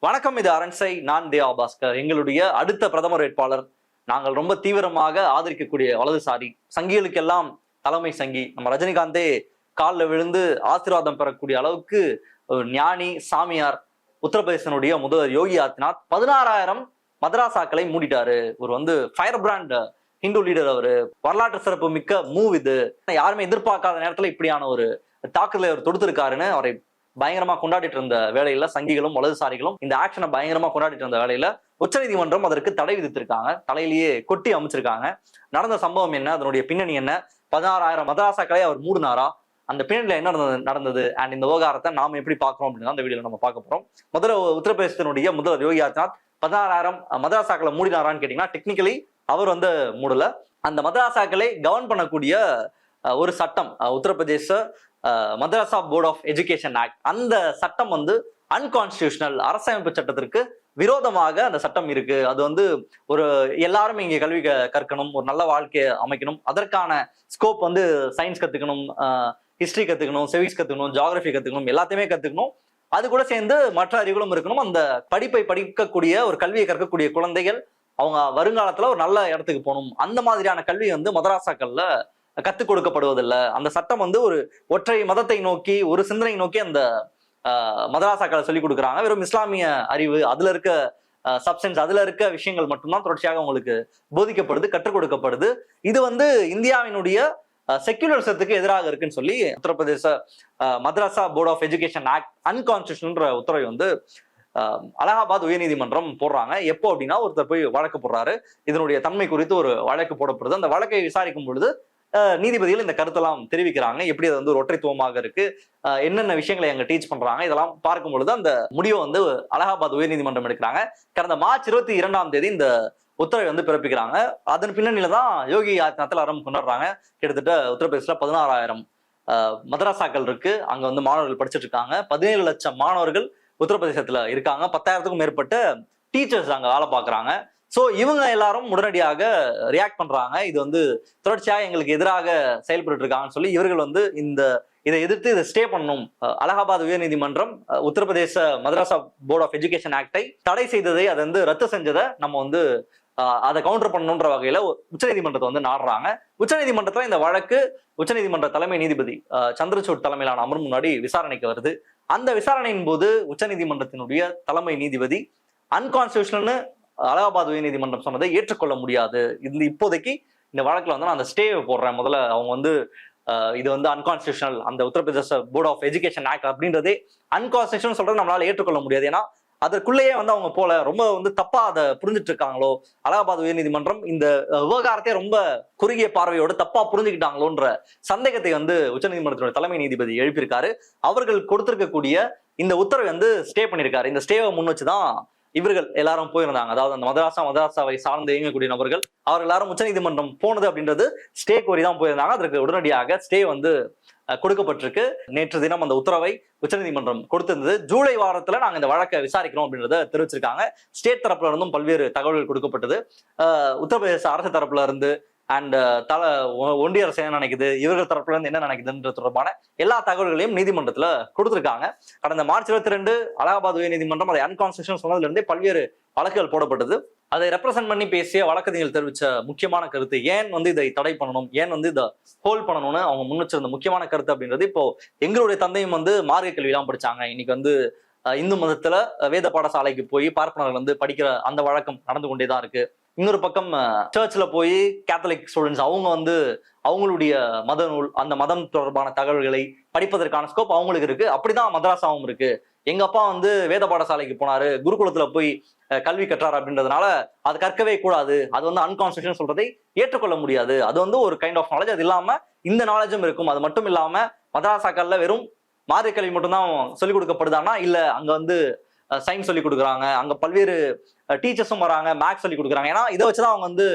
வணக்கம் இது அரண்சை. நான் தேவா பாஸ்கர் எங்களுடைய அடுத்த பிரதமர் வேட்பாளர். நாங்கள் ரொம்ப தீவிரமாக ஆதரிக்கக்கூடிய வலதுசாரி சங்கிகளுக்கெல்லாம் தலைமை சங்கி. நம்ம ரஜினிகாந்தே காலில் விழுந்து ஆசீர்வாதம் பெறக்கூடிய அளவுக்கு ஞானி சாமியார் உத்தரப்பிரதேசனுடைய முதல்வர் யோகி ஆதித்யநாத் பதினாறாயிரம் மதராசாக்களை மூடிட்டாரு. ஒரு வந்து ஃபயர் பிராண்ட் ஹிந்து லீடர் அவரு. வரலாற்று சிறப்பு மிக்க மூவ் இது. யாருமே எதிர்பார்க்காத நேரத்துல இப்படியான ஒரு தாக்குதலை அவர் தொடுத்திருக்காருன்னு அவரை பயங்கரமா கொண்டாடிட்டு இருந்த வேலையில சங்கிகளும் வலதுசாரிகளும் இந்த ஆக்ஷனை பயங்கரமா கொண்டாடிட்டு இருந்த வேலையில உச்சநீதிமன்றம் அதற்கு தடை விதித்திருக்காங்க. தலையிலேயே கொட்டி அமைச்சிருக்காங்க. நடந்த சம்பவம் என்ன? அதனுடைய பின்னணி என்ன? பதினாறாயிரம் மதராசாக்களை அவர் மூடினாரா? அந்த பின்னணியில என்ன நடந்தது நடந்தது? அண்ட் இந்த விவகாரத்தை நாம எப்படி பார்க்கறோம் அப்படின்னு அந்த வீடியோல நம்ம பார்க்க போறோம். முதல்ல உத்தரப்பிரதேசத்தினுடைய முதல்வர் யோகி ஆதித்யநாத் பதினாறாயிரம் மதராசாக்களை மூடினாரான்னு கேட்டீங்கன்னா டெக்னிக்கலி அவர் வந்து மூடல. அந்த மதராசாக்களை கவர்ன் பண்ணக்கூடிய ஒரு சட்டம் அஹ், உத்தரப்பிரதேச மதரசா போர்ட் ஆஃப் எஜுகேஷன் ஆக்ட். அந்த சட்டம் வந்து அன்கான்ஸ்டியூஷனல் அரசமைப்பு சட்டத்திற்கு விரோதமாக அந்த சட்டம் இருக்கு. அது வந்து ஒரு எல்லாரும் இங்கே கல்வி கற்கணும் ஒரு நல்ல வாழ்க்கையை அமைக்கணும். அதற்கான ஸ்கோப் வந்து சயின்ஸ் கத்துக்கணும் ஹிஸ்ட்ரி கத்துக்கணும் சிவிக்ஸ் கத்துக்கணும் ஜாகிரபி கத்துக்கணும் எல்லாத்தையுமே கத்துக்கணும். அது கூட சேர்ந்து மற்ற அறிவுகளும் இருக்கணும். அந்த படிப்பை படிக்கக்கூடிய ஒரு கல்வியை கற்கக்கூடிய குழந்தைகள் அவங்க வருங்காலத்துல ஒரு நல்ல இடத்துக்கு போகணும். அந்த மாதிரியான கல்வி வந்து மதராசாக்கள்ல கத்து கொடுக்கப்படுவதில்லை. அந்த சட்டம் வந்து ஒரு ஒற்றை மதத்தை நோக்கி ஒரு சிந்தனை நோக்கி அந்த மதராசாக்களை சொல்லி கொடுக்குறாங்க. வெறும் இஸ்லாமிய அறிவு அதுல இருக்க சப்ஸ்டன்ஸ் அதுல இருக்க விஷயங்கள் மட்டும்தான் தொடர்ச்சியாக உங்களுக்கு போதிக்கப்படுது கற்றுக் கொடுக்கப்படுது. இது வந்து இந்தியாவினுடைய செக்யூலரிசத்துக்கு எதிராக இருக்குன்னு சொல்லி Uttar Pradesh madrasa board of education act அன்கான்ஸ்டியூஷன்ற உத்தரவை வந்து அலகாபாத் உயர்நீதிமன்றம் போடுறாங்க. எப்போ அப்படின்னா ஒருத்தர் போய் வழக்கு போடுறாரு. இதனுடைய தன்மை குறித்து ஒரு வழக்கு போடப்படுது. அந்த வழக்கை விசாரிக்கும் பொழுது நீதிபதிகள் இந்த கருத்தெல்லாம் தெரிவிக்கிறாங்க. எப்படி அது வந்து ஒரு ஒற்றைத்துவமாக இருக்கு என்னென்ன விஷயங்களை அங்க டீச் பண்றாங்க இதெல்லாம் பார்க்கும் பொழுது அந்த முடிவை வந்து அலகாபாத் உயர்நீதிமன்றம் எடுக்கிறாங்க. கடந்த மார்ச் இருபத்தி இரண்டாம் தேதி இந்த உத்தரவை வந்து பிறப்பிக்கிறாங்க. அதன் பின்னணியில தான் யோகி ஆதித்யநாத்தில் ஆரம்பம் கொண்டாடுறாங்க. கிட்டத்தட்ட உத்தரப்பிரதேசல பதினாறாயிரம் மதராசாக்கள் இருக்கு. அங்க வந்து மாணவர்கள் படிச்சுட்டு இருக்காங்க. பதினேழு லட்சம் மாணவர்கள் உத்தரப்பிரதேசத்துல இருக்காங்க. பத்தாயிரத்துக்கும் மேற்பட்ட டீச்சர்ஸ் அங்க வேலை பார்க்குறாங்க. ஸோ இவங்க எல்லாரும் உடனடியாக ரியாக்ட் பண்றாங்க. இது வந்து தொடர்ச்சியாக எங்களுக்கு எதிராக செயல்பட்டு இருக்காங்கன்னு சொல்லி இவர்கள் வந்து இந்த இதை எதிர்த்து இதை ஸ்டே பண்ணணும். அலகாபாத் உயர்நீதிமன்றம் Uttar Pradesh madrasa board of education ஆக்டை தடை செய்ததை அதை வந்து ரத்து செஞ்சதை நம்ம வந்து அதை கவுண்டர் பண்ணணுன்ற வகையில உச்சநீதிமன்றத்தை வந்து நாடுறாங்க. உச்சநீதிமன்றத்துல இந்த வழக்கு உச்சநீதிமன்ற தலைமை நீதிபதி அஹ், சந்திரசூட் தலைமையிலான அமர்வு முன்னாடி விசாரணைக்கு வருது. அந்த விசாரணையின் போது உச்சநீதிமன்றத்தினுடைய தலைமை நீதிபதி அன்கான்ஸ்டியூஷனல்னு அலகாபாத் உயர்நீதிமன்றம் சொன்னதை ஏற்றுக்கொள்ள முடியாது. இந்த இப்போதைக்கு இந்த வழக்குல வந்து நான் அந்த ஸ்டேவை போடுறேன். முதல்ல அவங்க வந்து இது வந்து அன்கான்ஸ்டியூஷனல் அந்த Uttar Pradesh board of education act அப்படின்றதே அன்கான்ஸ்டியூஷன் சொல்றது நம்மளால ஏற்றுக்கொள்ள முடியாது. ஏன்னா அதற்குள்ளேயே வந்து அவங்க போல ரொம்ப வந்து தப்பா அதை புரிஞ்சுட்டு இருக்காங்களோ அலகாபாத் உயர்நீதிமன்றம் இந்த விவகாரத்தை ரொம்ப குறுகிய பார்வையோடு தப்பா புரிஞ்சுக்கிட்டாங்களோன்ற சந்தேகத்தை வந்து உச்சநீதிமன்றத்தோட தலைமை நீதிபதி எழுப்பியிருக்காரு. அவர்கள் கொடுத்திருக்கக்கூடிய இந்த உத்தரவை வந்து ஸ்டே பண்ணியிருக்காரு. இந்த ஸ்டேவை முன் வச்சுதான் இவர்கள் எல்லாரும் போயிருந்தாங்க. அதாவது அந்த மதராசா மதராசாவை சார்ந்து இயங்கக்கூடிய நபர்கள் அவர் எல்லாரும் உச்சநீதிமன்றம் போனது அப்படின்றது ஸ்டே கோரி தான் போயிருந்தாங்க. அதற்கு உடனடியாக ஸ்டே வந்து அஹ், கொடுக்கப்பட்டிருக்கு. நேற்று தினம் அந்த உத்தரவை உச்சநீதிமன்றம் கொடுத்திருந்தது. ஜூலை வாரத்துல நாங்க இந்த வழக்கை விசாரிக்கிறோம் அப்படின்றத தெரிவிச்சிருக்காங்க. ஸ்டேட் தரப்புல இருந்தும் பல்வேறு தகவல்கள் கொடுக்கப்பட்டது. உத்தரப்பிரதேச அரசு தரப்புல இருந்து அண்ட் uh, தல ஒன்றிய அரசு என்ன நினைக்குது? இவர்கள் தரப்புல இருந்து என்ன நினைக்குதுன்ற தொடர்பான எல்லா தகவல்களையும் நீதிமன்றத்துல கொடுத்திருக்காங்க. கடந்த மார்ச் இருபத்தி ரெண்டு அலகாபாத் உயர்நீதிமன்றம் அதை அன்கான்ஸ்டியூஷன் சொன்னதுல இருந்தே பல்வேறு வழக்குகள் போடப்பட்டது. அதை ரெப்ரசென்ட் பண்ணி பேசிய வழக்கறிஞர்கள் தெரிவித்த முக்கியமான கருத்து ஏன் வந்து இதை தடை பண்ணணும்? ஏன் வந்து இதை ஹோல்ட் பண்ணணும்னு அவங்க முன்னிச்சிருந்த முக்கியமான கருத்து அப்படின்றது இப்போ எங்களுடைய தந்தையும் வந்து மார்க்க கல்வியெல்லாம் படிச்சாங்க. இன்னைக்கு வந்து இந்து மதத்துல வேத பாடசாலைக்கு போய் பார்ப்பனர்கள் வந்து படிக்கிற அந்த வழக்கம் நடந்து கொண்டே தான் இருக்கு. இன்னொரு பக்கம் சர்ச்சில் போய் கேத்தலிக் ஸ்டூடெண்ட்ஸ் அவங்க வந்து அவங்களுடைய மத நூல் அந்த மதம் தொடர்பான தகவல்களை படிப்பதற்கான ஸ்கோப் அவங்களுக்கு இருக்கு. அப்படிதான் மதராசாவும் இருக்கு. எங்க அப்பா வந்து வேத பாடசாலைக்கு போனாரு. குருகுலத்துல போய் கல்வி கற்றார் அப்படின்றதுனால அது கற்கவே கூடாது. அது வந்து அன்கான்ஸ்டியூஷன் சொல்றதை ஏற்றுக்கொள்ள முடியாது. அது வந்து ஒரு கைண்ட் ஆஃப் நாலேஜ் அது இல்லாம இந்த நாலேஜும் இருக்கும். அது மட்டும் இல்லாம மதராசாக்கள்ல வெறும் மாதிரி கல்வி மட்டும்தான் சொல்லிக் கொடுக்கப்படுதானா இல்ல அங்க வந்து சயின்ஸ் சொல்லி கொடுக்குறாங்க. அங்கே பல்வேறு டீச்சர்ஸும் வராங்க மேக்ஸ் சொல்லி கொடுக்குறாங்க. ஏன்னா இதை வச்சுதான் அவங்க வந்து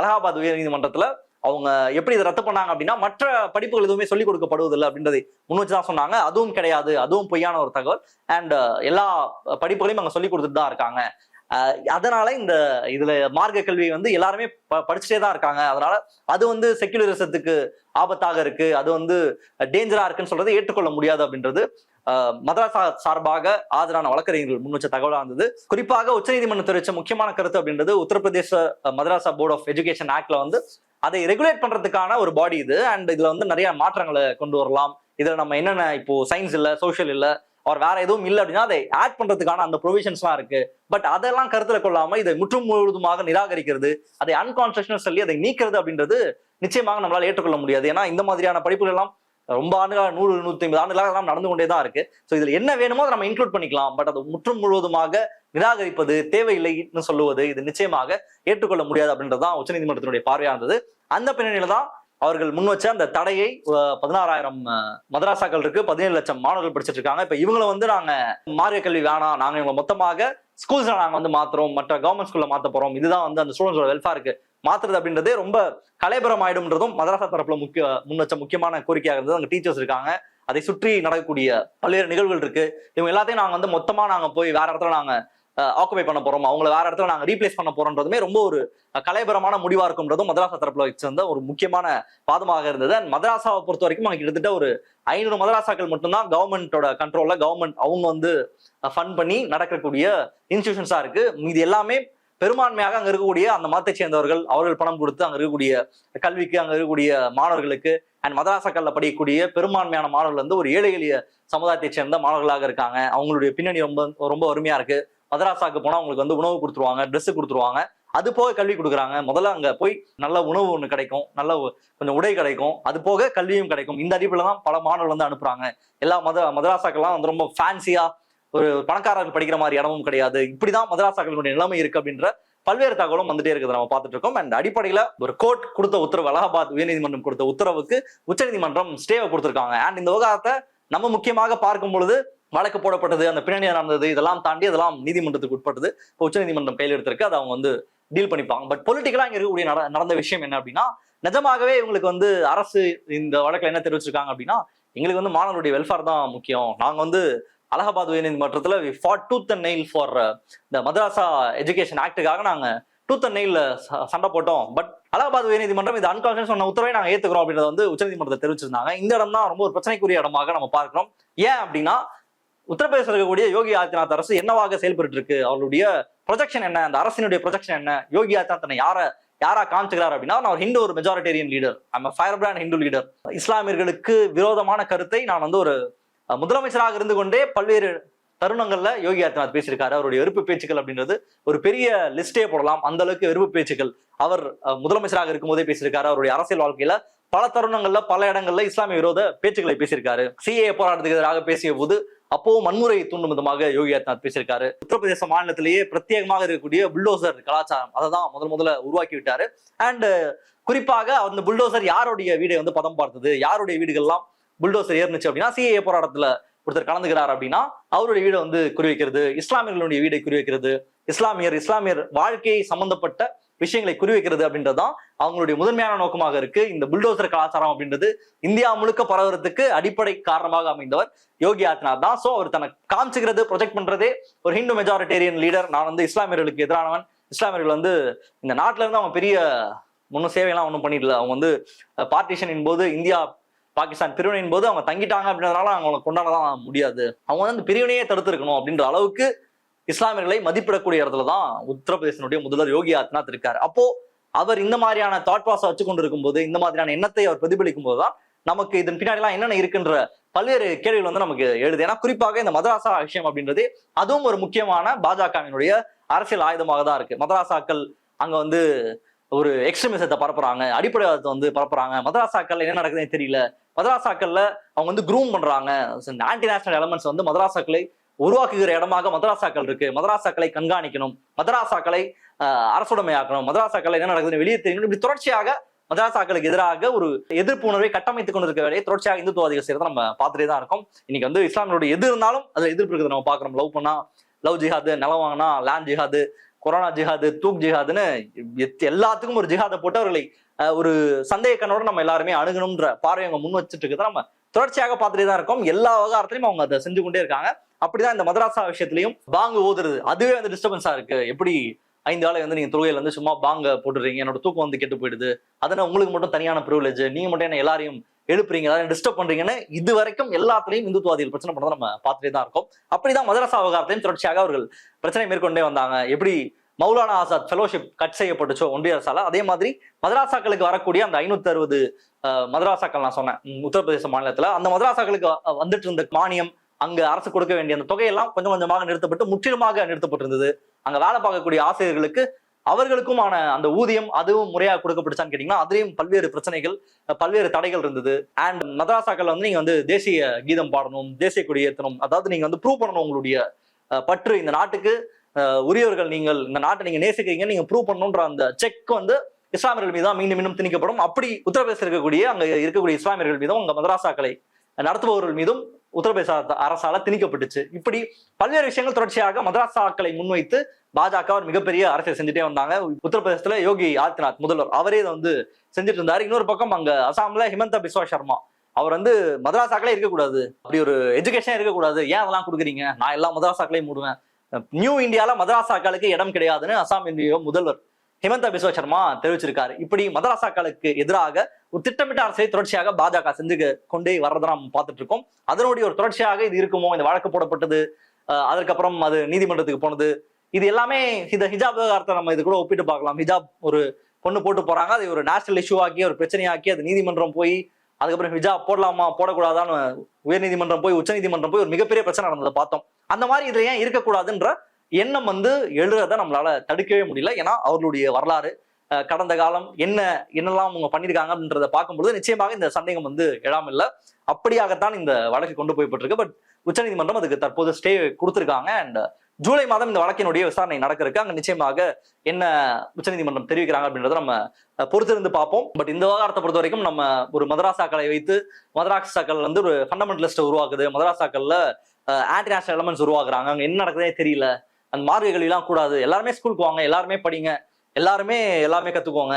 அலகாபாத் உயர்நீதிமன்றத்தில் அவங்க எப்படி இதை ரத்து பண்ணாங்க அப்படின்னா மற்ற படிப்புகள் எதுவுமே சொல்லிக் கொடுக்கப்படுவதில்லை அப்படின்றதை முன் வச்சு தான் சொன்னாங்க. அதுவும் கிடையாது. அதுவும் பொய்யான ஒரு தகவல். அண்ட் எல்லா படிப்புகளையும் அங்கே சொல்லி கொடுத்துட்டு தான் இருக்காங்க. அஹ், அதனால இந்த இதுல மார்க்க கல்வி வந்து எல்லாருமே ப- படிச்சுட்டே தான் இருக்காங்க. அதனால அது வந்து செக்குலரிசத்துக்கு ஆபத்தாக இருக்கு. அது வந்து டேஞ்சரா இருக்குன்னு சொல்றது ஏற்றுக்கொள்ள முடியாது அப்படின்றது மதராசா சார்பாக ஆஜரான வழக்கறிஞர்கள் முன் வச்ச தகவலாக இருந்தது. குறிப்பாக உச்சநீதிமன்றம் தெரிவித்த முக்கியமான கருத்து அப்படின்றது Uttar Pradesh madrasa board of education ஆக்ட்ல வந்து அதை ரெகுலேட் பண்றதுக்கான ஒரு பாடி இது. அண்ட் இதுல வந்து நிறைய மாற்றங்களை கொண்டு வரலாம். இதுல நம்ம என்னென்ன இப்போ சயின்ஸ் இல்ல சோஷியல் இல்ல அவர் வேற எதுவும் இல்லை அப்படின்னா அதை ஆட் பண்றதுக்கான அந்த ப்ரொவிஷன்ஸ்லாம் இருக்கு. பட் அதெல்லாம் கருத்துல கொள்ளாம இதை முற்றும் முழுவதுமாக நிராகரிக்கிறது அதை அன்கான்ஸ்டியூஷனல் சொல்லி அதை நீக்கிறது அப்படின்றது நிச்சயமாக நம்மளால ஏற்றுக்கொள்ள முடியாது. ஏன்னா இந்த மாதிரியான படிப்புகள் எல்லாம் ரொம்ப ஆண்டுகளாக நூறு நூற்றி ஐம்பது ஆண்டுகளாக எல்லாம் நடந்து கொண்டே தான் இருக்கு. ஸோ இதில் என்ன வேணுமோ அதை நம்ம இன்க்ளூட் பண்ணிக்கலாம். பட் அது முற்றும் முழுவதுமாக நிராகரிப்பது தேவையில்லைன்னு சொல்லுவது இது நிச்சயமாக ஏற்றுக்கொள்ள முடியாது அப்படின்றது தான் உச்சநீதிமன்றத்தினுடைய பார்வையாக இருந்தது அந்த பின்னணியில தான் அவர்கள் முன் வச்ச அந்த தடையை பதினாறாயிரம் மதராசாக்கள் இருக்கு. பதினேழு லட்சம் மாணவர்கள் படிச்சிட்டு இருக்காங்க இப்ப இவங்களை வந்து நாங்க மாரிய கல்வி வேணாம். நாங்க இவங்க மொத்தமாக ஸ்கூல்ஸ்ல நாங்க வந்து மாத்துறோம். மற்ற கவர்மெண்ட் ஸ்கூல்ல மாத்த போறோம். இதுதான் வந்து அந்த ஸ்டூடெண்ட்ஸோட வெல்ஃபேருக்கு மாத்துறது அப்படின்றதே ரொம்ப கலைபுரம் ஆயிடும்ன்றதும் மதராசா தரப்புல முக்கிய முன்னச்ச முக்கியமான கோரிக்கையாக இருந்தது. அங்கே டீச்சர்ஸ் இருக்காங்க. அதை சுற்றி நடக்கக்கூடிய பல்வேறு நிகழ்வுகள் இருக்கு. இவங்க எல்லாத்தையும் நாங்கள் வந்து மொத்தமா நாங்கள் போய் வேற இடத்துல நாங்கள் ஆக்குபை பண்ண போறோம். அவங்கள வேற இடத்துல நாங்கள் ரீப்ளேஸ் பண்ண போறோம்ன்றதுமே ரொம்ப ஒரு கலைபரமான முடிவா இருக்கும்ன்றதும் மதராசா தரப்புல வச்சிருந்த ஒரு முக்கியமான வாதமாக இருந்தது. அண்ட் மதராசாவை பொறுத்த வரைக்கும் அங்கே கிட்டத்தட்ட ஒரு ஐநூறு மதராசாக்கள் மட்டும்தான் கவர்மெண்ட்டோட கண்ட்ரோல்ல கவர்மெண்ட் அவங்க வந்து ஃபண்ட் பண்ணி நடக்கக்கூடிய இன்ஸ்டியூஷன்ஸா இருக்கு. இது எல்லாமே பெரும்பான்மையாக அங்க இருக்கக்கூடிய அந்த மதத்தை சேர்ந்தவர்கள் அவர்கள் பணம் கொடுத்து அங்க இருக்கக்கூடிய கல்விக்கு அங்க இருக்கக்கூடிய மாணவர்களுக்கு அண்ட் மதராசாக்கள்ல படிக்கக்கூடிய பெரும்பான்மையான மாணவர்கள் வந்து ஒரு ஏழை எளிய சமுதாயத்தை சேர்ந்த மாணவர்களாக இருக்காங்க. அவங்களுடைய பின்னணி ரொம்ப ரொம்ப அருமையா இருக்கு. மதராசாக்கு போனா அவங்களுக்கு வந்து உணவு கொடுத்துருவாங்க ட்ரெஸ் கொடுத்துருவாங்க. அது போக கல்வி கொடுக்குறாங்க. முதல்ல அங்க போய் நல்ல உணவு ஒண்ணு கிடைக்கும் நல்ல கொஞ்சம் உடை கிடைக்கும். அது போக கல்வியும் கிடைக்கும். இந்த அடிப்புல தான் பல மாணவர்கள் வந்து அனுப்புறாங்க. எல்லா மத மதராசாக்கள்லாம் வந்து ரொம்ப ஃபேன்சியா ஒரு பணக்காரர்கள் படிக்கிற மாதிரி இடமும் கிடையாது. இப்படிதான் மதராசாக்களுடைய நிலைமை இருக்கு அப்படின்ற பல்வேறு தகவலும் வந்துட்டே இருக்குது. நம்ம பார்த்துட்டு இருக்கோம். அண்ட் அடிப்படையில ஒரு கோர்ட் கொடுத்த உத்தரவு அலகாபாத் உயர்நீதிமன்றம் கொடுத்த உத்தரவுக்கு உச்சநீதிமன்றம் ஸ்டேவை கொடுத்துருக்காங்க. அண்ட் இந்த விவகாரத்தை நம்ம முக்கியமாக பார்க்கும் பொழுது வழக்கு போடப்பட்டது அந்த பின்னணி நடந்தது இதெல்லாம் தாண்டி அதெல்லாம் நீதிமன்றத்துக்கு உட்பட்டது. இப்போ உச்சநீதிமன்றம் கையில் எடுத்திருக்கு. அதை அவங்க வந்து டீல் பண்ணிப்பாங்க. பட் பொலிட்டிக்கலா இங்கே இருக்கக்கூடிய நட- நடந்த விஷயம் என்ன அப்படின்னா நிஜமாகவே இவங்களுக்கு வந்து அரசு இந்த வழக்கில் என்ன தெரிவிச்சிருக்காங்க அப்படின்னா எங்களுக்கு வந்து மாணவர்களுடைய வெல்ஃபேர் தான் முக்கியம். நாங்க வந்து Allahabad உயர்நீதிமன்றத்துல for tooth and nail for இந்த மதராசா எஜுகேஷன் ஆக்டுக்காக நாங்க டூத் அண்ட் நெயில் சண்டை போட்டோம். பட் அலகாபாத் உயர்நீதிமன்றம் இது அன்கான்ஷியஸ் சொன்ன உத்தரவை நாங்கள் ஏற்றுக்கிறோம் அப்படின்றத வந்து உச்சநீதிமன்றத்தை தெரிவிச்சிருந்தாங்க. இந்த இடம் தான் ரொம்ப ஒரு பிரச்சனைக்குரிய இடமாக நம்ம பார்க்கிறோம். ஏன் அப்படின்னா உத்தரப்பிரதேசத்தில் இருக்கக்கூடிய யோகி ஆதித்யநாத் அரசு என்னவாக செயல்பட்டு இருக்கு அவருடைய ப்ரொஜெக்ஷன் என்ன? அந்த அரசினுடைய ப்ரொஜெக்ஷன் என்ன? யோகி ஆதித்யநாத் தன்னை யார யாரா காமிச்சுக்கிறார் அப்படின்னா நான் ஒரு ஹிந்து ஒரு majoritarian leader I'm firebrand Hindu leader இஸ்லாமியர்களுக்கு விரோதமான கருத்தை நான் வந்து ஒரு முதலமைச்சராக இருந்து கொண்டே பல்வேறு தருணங்கள்ல யோகி ஆதித்யநாத் பேசியிருக்காரு. அவருடைய வெறுப்பு பேச்சுக்கள் அப்படின்றது ஒரு பெரிய லிஸ்டே போடலாம். அந்த அளவுக்கு வெறுப்பு பேச்சுக்கள் அவர் அஹ், முதலமைச்சராக இருக்கும்போதே பேசியிருக்காரு. அவருடைய அரசியல் வாழ்க்கையில பல தருணங்கள்ல பல இடங்கள்ல இஸ்லாமிய விரோத பேச்சுக்களை பேசியிருக்காரு. சிஏ போராட்டத்துக்கு எதிராக பேசிய போது அப்போவும் வன்முறை தூண்டும் விதமாக யோகி ஆதித்யநாத் பேசியிருக்காரு. உத்தரப்பிரதேச மாநிலத்திலேயே பிரத்யேகமாக இருக்கக்கூடிய புல்டோசர் கலாச்சாரம் அதை தான் முதல் முதல்ல உருவாக்கி விட்டாரு. அண்ட் குறிப்பாக அந்த புல்டோசர் யாருடைய வீடை வந்து பதம் பார்த்தது? யாருடைய வீடுகள்லாம் புல்டோசர் ஏறுனுச்சு அப்படின்னா சிஏ போராட்டத்துல ஒருத்தர் கலந்துக்கிறார் அப்படின்னா அவருடைய வீடை வந்து குறிவைக்கிறது இஸ்லாமியர்களுடைய வீடை குறிவைக்கிறது இஸ்லாமியர் இஸ்லாமியர் வாழ்க்கையை சம்பந்தப்பட்ட விஷயங்களை குறிவைக்கிறது அப்படின்றதான் அவங்களுடைய முதன்மையான நோக்கமாக இருக்கு. இந்த புல்டோசர் கலாச்சாரம் அப்படின்றது இந்தியா முழுக்க பரவுறதுக்கு அடிப்படை காரணமாக அமைந்தவர் யோகி ஆதித்யநாத் தான். ஸோ அவர் தனக்கு காமிச்சுக்கிறது ப்ரொஜெக்ட் பண்றதே ஒரு ஹிந்து மெஜாரிட்டேரியன் லீடர் நான் வந்து இஸ்லாமியர்களுக்கு எதிரானவன். இஸ்லாமியர்கள் வந்து இந்த நாட்டில இருந்து அவங்க பெரிய ஒன்றும் சேவையெல்லாம் ஒன்றும் பண்ணிடல. அவங்க வந்து பார்ட்டிஷனின் போது இந்தியா பாகிஸ்தான் பிரிவினையின் போது அவங்க தங்கிட்டாங்க அப்படின்றதுனால அவங்களை கொண்டாடலாம் முடியாது. அவங்க வந்து அந்த பிரிவினையே தடுத்திருக்கணும் அப்படின்ற அளவுக்கு இஸ்லாமியர்களை மதிப்பிடக்கூடிய இடத்துல தான் உத்தரப்பிரதேசனுடைய முதல்வர் யோகி ஆதித்யநாத் இருக்காரு. அப்போ அவர் இந்த மாதிரியான தாட் பாஸை வச்சு கொண்டு இருக்கும்போது இந்த மாதிரியான எண்ணத்தை அவர் பிரதிபலிக்கும் போதுதான் நமக்கு இதன் பின்னாடி எல்லாம் என்னென்ன இருக்குன்ற பல்வேறு கேள்விகள் வந்து நமக்கு எழுது. ஏன்னா குறிப்பாக இந்த மதராசா விஷயம் அப்படின்றது அதுவும் ஒரு முக்கியமான பாஜகவினுடைய அரசியல் ஆயுதமாக தான் இருக்கு. மதராசாக்கள் அங்க வந்து ஒரு எக்ஸ்ட்ரீமிசத்தை பரப்புறாங்க அடிப்படைவாதத்தை வந்து பரப்புறாங்க. மதராசாக்கள் என்ன நடக்குதுன்னு தெரியல. மதராசாக்கள்ல அவங்க வந்து குரூம் பண்றாங்க. ஆன்டி நேஷனல் எலமெண்ட்ஸ் வந்து மதராசாக்களை உருவாக்குகிற இடமாக மதராசாக்கள் இருக்கு. மதராசாக்களை கண்காணிக்கணும். மதராசாக்களை அரசுடைமையாக்கணும். மதராசாக்கள் என்ன நடக்குதுன்னு வெளியே தெரியணும் இப்படி தொடர்ச்சியாக மதராசாக்களுக்கு எதிராக ஒரு எதிர்ப்பு உணர்வை கட்டமைத்துக் கொண்டிருக்க வேலையை தொடர்ச்சியாக இந்துத்துவாதிகள் செய்யறதை நம்ம பார்த்துட்டே தான் இருக்கோம். இன்னைக்கு வந்து இஸ்லாமியோட எது இருந்தாலும் அதுல எதிர்ப்பு இருக்கிறத நம்ம பாக்குறோம் லவ் பண்ணா லவ் ஜிஹாது நிலம் வாங்கினா லேண்ட் ஜிஹாது கொரோனா ஜிஹாது தூக் ஜிஹாதுன்னு எத்- எல்லாத்துக்கும் ஒரு ஜிஹாதை போட்டு அவர்களை ஒரு சந்தேக கண்ணோட நம்ம எல்லாருமே அணுகணும்ன்ற பார்வை அவங்க முன் வச்சுட்டு இருக்கிறத நம்ம தொடர்ச்சியாக பார்த்துட்டே தான் இருக்கோம். எல்லா விவகாரத்திலையும் அவங்க அதை செஞ்சு கொண்டே இருக்காங்க. அப்படிதான் இந்த மதராசா விஷயத்திலையும் பாங்கு ஓதுறது அதுவே வந்து டிஸ்டர்பன்ஸா இருக்கு. எப்படி ஐந்து ஆளை வந்து நீங்க தொழுகையில வந்து சும்மா பாங்க போட்டுறீங்க? என்னோட தூக்கம் வந்து கெட்டு போயிடுது. அதனால உங்களுக்கு மட்டும் தனியான ப்ரிவிலேஜ் நீங்க மட்டும் என்ன எல்லாரையும் எழுப்புறீங்க எல்லாரையும் டிஸ்டர்ப் பண்றீங்கன்னு இது வரைக்கும் எல்லாத்துலையும் இந்துத்துவாதிகள் பிரச்சனை பண்ணதை நம்ம பார்த்துட்டே தான் இருக்கோம். அப்படிதான் மதரசா விவகாரத்தையும் தொடர்ச்சியாக அவர்கள் பிரச்சனை மேற்கொண்டே வந்தாங்க. எப்படி மௌலானா ஆசாத் ஃபெலோஷிப் கட் செய்யப்பட்டுச்சோ ஒன்றிய அரசால? அதே மாதிரி மதராசாக்களுக்கு வரக்கூடிய அந்த ஐநூத்தி அறுபது மதராசாக்கள் நான் சொன்னேன். உத்தரப்பிரதேச மாநிலத்துல. அந்த மதராசாக்களுக்கு வந்துட்டு இருந்த மானியம் அங்க அரசு கொடுக்க வேண்டிய அந்த தொகையெல்லாம் கொஞ்சம் கொஞ்சமாக நிறுத்தப்பட்டு முற்றிலுமாக நிறுத்தப்பட்டிருந்தது. அங்க வேலை பார்க்கக்கூடிய ஆசிரியர்களுக்கு அவர்களுக்குமான அந்த ஊதியம் அதுவும் முறையாக கொடுக்கப்பட்டுச்சான்னு கேட்டீங்கன்னா அதுலேயும் பல்வேறு பிரச்சனைகள் பல்வேறு தடைகள் இருந்தது. அண்ட் மதராசாக்கள் வந்து நீங்கள் வந்து தேசிய கீதம் பாடணும் தேசிய கொடி ஏற்றணும் அதாவது நீங்கள் வந்து ப்ரூவ் பண்ணணும் உங்களுடைய பற்று இந்த நாட்டுக்கு. உரியவர்கள் நீங்கள் இந்த நாட்டை நீங்க நேசிக்கிறீங்க நீங்க ப்ரூவ் பண்ணணுன்ற அந்த செக் வந்து இஸ்லாமியர்கள் மீது தான் மீண்டும் மீண்டும் திணிக்கப்படும். அப்படி உத்தரப்பிரதேச இருக்கக்கூடிய அங்கே இருக்கக்கூடிய இஸ்லாமியர்கள் மீதும் அங்கே மதராசாக்களை நடத்துபவர்கள் மீதும் உத்தரப்பிரதேச அரசால திணிக்கப்பட்டுச்சு. இப்படி பல்வேறு விஷயங்கள் தொடர்ச்சியாக மதராசாக்களை முன்வைத்து பாஜக ஒரு மிகப்பெரிய அரசியல் செஞ்சுட்டே வந்தாங்க. உத்தரப்பிரதேசத்துல யோகி ஆதித்யநாத் முதல்வர் அவரே இதை வந்து செஞ்சுட்டு இருந்தாரு. இன்னொரு பக்கம் அங்க அசாம்ல ஹிமந்த பிஸ்வா சர்மா. அவர் வந்து மதராசாக்களே இருக்கக்கூடாது. அப்படி ஒரு எஜுகேஷன் இருக்கக்கூடாது. ஏன் அதெல்லாம் கொடுக்குறீங்க? நான் எல்லா மதராசாக்களையும் மூடுவேன். நியூ இந்தியால மதராசாக்களுக்கு இடம் கிடையாதுன்னு அசாம் இந்திய முதல்வர் ஹிமந்த பிஸ்வ சர்மா தெரிவிச்சிருக்காரு. இப்படி மதராசாக்களுக்கு எதிராக ஒரு திட்டமிட்ட அரசை தொடர்ச்சியாக பாஜக செஞ்சு கொண்டே வர்றதை நாம் பார்த்துட்டு இருக்கோம் அதனுடைய ஒரு தொடர்ச்சியாக இது இருக்குமோ? இந்த வழக்கு போடப்பட்டது அஹ் அதுக்கப்புறம் அது நீதிமன்றத்துக்கு போனது இது எல்லாமே இந்த ஹிஜாப் விவகாரத்தை நம்ம இது கூட ஒப்பிட்டு பார்க்கலாம். ஹிஜாப் ஒரு பொண்ணு போட்டு போறாங்க அதை ஒரு நேஷனல் இஷ்யூ ஆக்கி ஒரு பிரச்சனையாக்கி அது நீதிமன்றம் போய் அதுக்கப்புறம் ஹிஜாப் போடலாமா போடக்கூடாதான்னு உயர்நீதிமன்றம் போய் உச்சநீதிமன்றம் போய் ஒரு மிகப்பெரிய பிரச்சனை நடந்ததை பார்த்தோம். அந்த மாதிரி இதுல ஏன் இருக்கக்கூடாதுன்ற எண்ணம் வந்து எழுறத நம்மளால தடுக்கவே முடியல. ஏன்னா அவர்களுடைய வரலாறு கடந்த காலம் என்ன என்னெல்லாம் அவங்க பண்ணியிருக்காங்க அப்படின்றத பார்க்கும்பொழுது நிச்சயமாக இந்த சந்தேகம் வந்து எழாமல் இல்லை அப்படியாகத்தான் இந்த வழக்கு கொண்டு போய்பட்டிருக்கு பட் உச்சநீதிமன்றம் அதுக்கு தற்போது ஸ்டே கொடுத்துருக்காங்க. அண்ட் ஜூலை மாதம் இந்த வழக்கினுடைய விசாரணை நடக்கிறதுக்கு அங்கே நிச்சயமாக என்ன உச்சநீதிமன்றம் தெரிவிக்கிறாங்க அப்படின்றத நம்ம பொறுத்திருந்து பார்ப்போம். பட் இந்த விவகாரத்தை பொறுத்த வரைக்கும் நம்ம ஒரு மதராசாக்களை வைத்து மதராசாக்கள் வந்து ஒரு ஃபண்டமெண்டலிஸ்ட் உருவாக்குது. மதராசாக்கள்ல ஆன்டி நேஷனல் எலமெண்ட்ஸ் உருவாக்குறாங்க. அங்கே என்ன நடக்குதே தெரியல. அந்த மார்க்க கல்விலாம் கூடாது. எல்லாருமே ஸ்கூலுக்கு வாங்க எல்லாருமே படிங்க எல்லாருமே எல்லாமே கத்துக்கோங்க.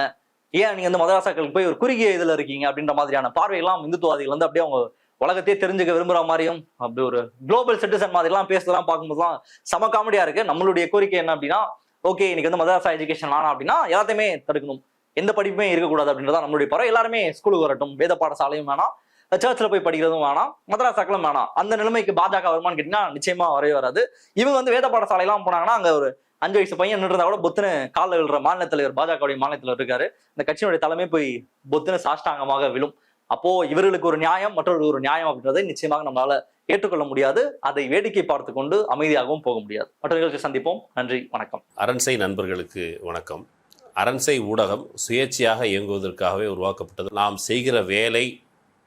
ஏன் நீங்க வந்து மதராசாக்களுக்கு போய் ஒரு குறுகிய இதுல இருக்கீங்க அப்படின்ற மாதிரியான பார்வையெல்லாம் இந்துத்துவாதிகள் வந்து அப்படியே அவங்க உலகத்தையே தெரிஞ்சுக்க விரும்புற மாதிரியும் அப்படி ஒரு குளோபல் சிட்டிசன் மாதிரிலாம் பேசுறதெல்லாம் பார்க்கும்போதுலாம் செம காமெடியா இருக்கு. நம்மளுடைய கோரிக்கை என்ன அப்படின்னா ஓகே இன்னைக்கு வந்து மதராசா எஜுகேஷன் ஆனால் அப்படின்னா எல்லாத்தையுமே தடுக்கணும். எந்த படிப்புமே இருக்கக்கூடாது அப்படின்றதான் நம்மளுடைய பறவை எல்லாருமே ஸ்கூலுக்கு வரட்டும். வேத பாடசாலையும் வேணாம். சர்ச்சில் போய் படிக்கிறதும் வேணாம் மதராசாக்களும் வேணாம். அந்த நிலைமைக்கு பாஜக வருமான்னு கேட்டீங்கன்னா நிச்சயமா வரவே வராது. இவங்க வந்து வேத பாடசாலையெல்லாம் போனாங்கன்னா அங்கே ஒரு அஞ்சு வயசு பையன் நின்றுருந்தா கூட பொத்துன்னு காலில் விழுற மாநில தலைவர் பாஜகவுடைய மாநில தலைவர் இருக்காரு. இந்த கட்சியினுடைய தலைமை போய் பொத்துன்னு சாஷ்டாங்கமாக விழும். அப்போ இவர்களுக்கு ஒரு நியாயம் மற்றவர்களுக்கு ஒரு நியாயம் அப்படின்றதை நிச்சயமாக நம்மளால ஏற்றுக்கொள்ள முடியாது. அதை வேடிக்கை பார்த்து கொண்டு அமைதியாகவும் போக முடியாது. மற்ற நிகழ்ச்சி சந்திப்போம். நன்றி வணக்கம். அரண்சை நண்பர்களுக்கு வணக்கம். அரண்சை ஊடகம் சுயேட்சையாக இயங்குவதற்காகவே உருவாக்கப்பட்டது. நாம் செய்கிற வேலை